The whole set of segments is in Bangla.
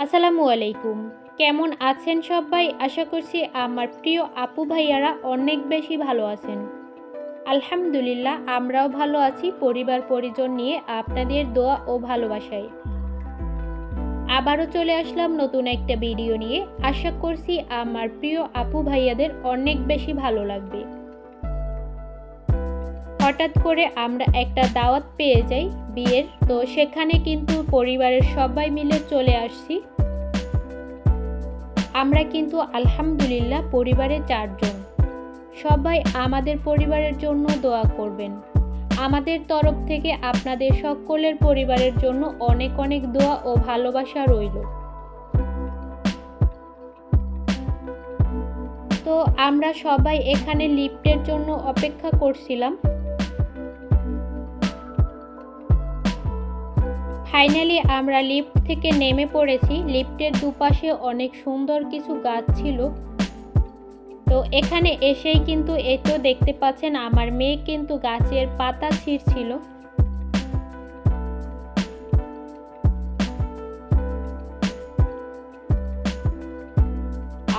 আসসালামু আলাইকুম। কেমন আছেন সবাই? আশা করছি আমার প্রিয় আপু ভাইয়ারা অনেক বেশি ভালো আছেন। আলহামদুলিল্লাহ, আমরাও ভালো আছি। পরিবার পরিজন নিয়ে আপনাদের দোয়া ও ভালোবাসায়। আবারও চলে আসলাম নতুন একটা ভিডিও নিয়ে। আশা করছি আমার প্রিয় আপু ভাইয়াদের অনেক বেশি ভালো লাগবে। হঠাৎ করে আমরা একটা দাওয়াত পেয়ে যাই বিয়ের। তো সেখানে কিন্তু পরিবারের সবাই মিলে চলে আসছি। আমরা কিন্তু আলহামদুলিল্লাহ পরিবারের চারজন। সবাই আমাদের পরিবারের জন্য দোয়া করবেন। আমাদের তরফ থেকে আপনাদের সকলের পরিবারের জন্য অনেক অনেক দোয়া ও ভালোবাসা রইল। তো আমরা সবাই এখানে লিফটের জন্য অপেক্ষা করছিলাম। ফাইনালি আমরা লিফট থেকে নেমে পড়েছি। লিফটের দুপাশে অনেক সুন্দর কিছু গাছ ছিল। তো এখানে এসেই কিন্তু এই তো দেখতে পাচ্ছেন, আমার মেয়ে কিন্তু গাছের পাতা ছিঁড়ছিল।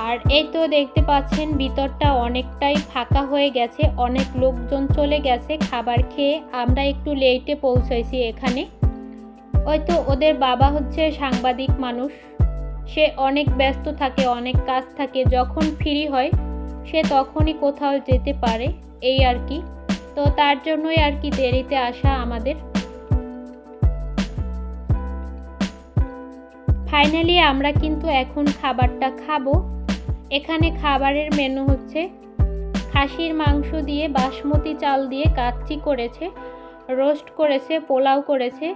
আর এই তো দেখতে পাচ্ছেন, ভিতরটা অনেকটাই ফাঁকা হয়ে গেছে। অনেক লোকজন চলে গেছে, খাবার খেয়ে আমরা একটু লেটে পৌঁছাইছি এখানে। হয়তো ওদের বাবা হচ্ছে সাংবাদিক মানুষ। সে অনেক ব্যস্ত থাকে, অনেক কাজ থাকে, যখন ফ্রি হয়, সে তখনই কোথাও যেতে পারে, এই আর কি। তো তার জন্যই আর কি দেরিতে আসা আমাদের। ফাইনালি আমরা কিন্তু এখন খাবারটা খাব। এখানে খাবারের মেনু হচ্ছে, খাসির মাংস দিয়ে বাসমতি চাল দিয়ে কাচ্চি করেছে রোস্ট করেছে, পোলাও করেছে।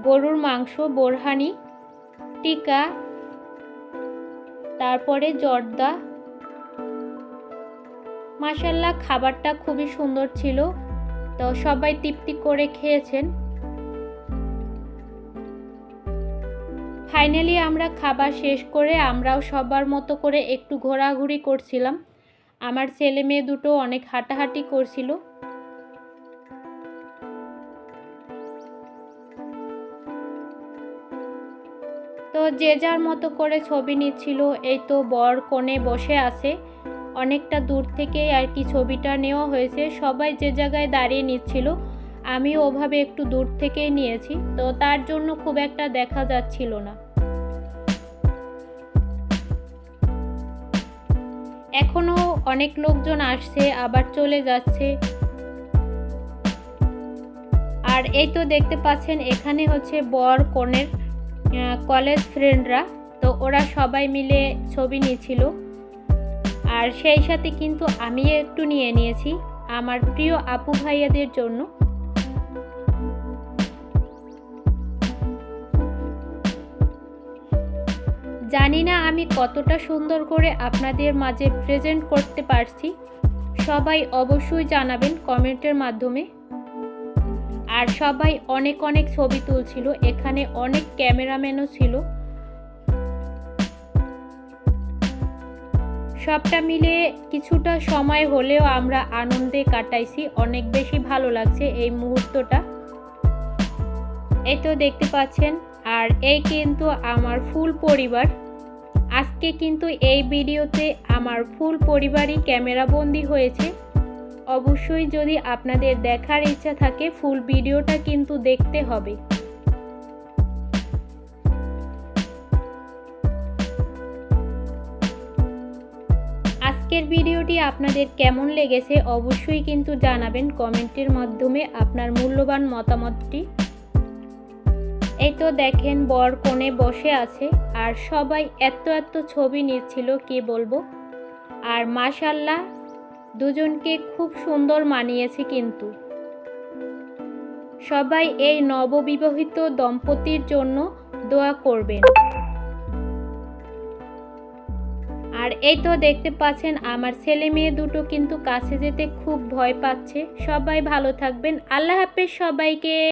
গরুর মাংস, বোরহানি, টিকা, তারপরে জর্দা। মাসাল্লাহ খাবারটা খুবই সুন্দর ছিল। তো সবাই তৃপ্তি করে খেয়েছেন। ফাইনালি আমরা খাবার শেষ করে আমরাও সবার মতো করে একটু ঘোরাঘুরি করছিলাম। আমার ছেলে মেয়ে দুটো অনেক হাঁটাহাঁটি করছিল। তো যে যার মতো করে ছবি নিচ্ছিল, এই তো বর কোণে বসে আছে। অনেকটা দূর থেকেই আর কি ছবিটা নেওয়া হয়েছে। সবাই যে জায়গায় দাঁড়িয়ে নিচ্ছিল, আমি ওভাবে একটু দূর থেকেই নিয়েছি। তো তার জন্য খুব একটা দেখা যাচ্ছিল না। এখনও অনেক লোকজন আসছে, আবার চলে যাচ্ছে। আর এই তো দেখতে পাচ্ছেন, এখানে হচ্ছে বর কনের কলেজ ফ্রেন্ডরা তো ওরা সবাই মিলে ছবি নিয়েছিল। আর সেই সাথে কিন্তু আমি একটু নিয়ে নিয়েছি আমার প্রিয় আপু ভাইয়াদের জন্য। জানি না আমি কতটা সুন্দর করে আপনাদের মাঝে প্রেজেন্ট করতে পারছি। সবাই অবশ্যই জানাবেন কমেন্টের মাধ্যমে। আর সবাই অনেক অনেক ছবি তুলছিল, এখানে অনেক ক্যামেরাম্যানও ছিল। সবটা মিলে কিছুটা সময় হলেও আমরা আনন্দে কাটাইছি, অনেক বেশি ভালো লাগছে এই মুহূর্তটা। এই তো দেখতে পাচ্ছেন, আর এই কিন্তু আমার ফুল পরিবার। আজকে কিন্তু এই ভিডিওতে আমার ফুল পরিবারই ক্যামেরাবন্দি হয়েছে। অবশ্যই যদি আপনাদের দেখার ইচ্ছা থাকে, ফুল ভিডিওটা কিন্তু দেখতে হবে। আজকের ভিডিওটি আপনাদের কেমন লেগেছে অবশ্যই কিন্তু জানাবেন কমেন্টের মাধ্যমে আপনার মূল্যবান মতামতটি। এই তো দেখেন, বর কোণে বসে আছে আর সবাই এত এত ছবি নিচ্ছিল, কি বলব? আর মাশাল্লাহ দুজনকে খুব সুন্দর মানিয়েছে কিন্তু। সবাই এই নববিবাহিত দম্পতির জন্য দোয়া করবেন। আর এই তো দেখতে পাচ্ছেন, আমার ছেলে মেয়ে দুটো কিন্তু কাছে যেতে খুব ভয় পাচ্ছে। সবাই ভালো থাকবেন। আল্লাহ হাফেজ সবাইকে।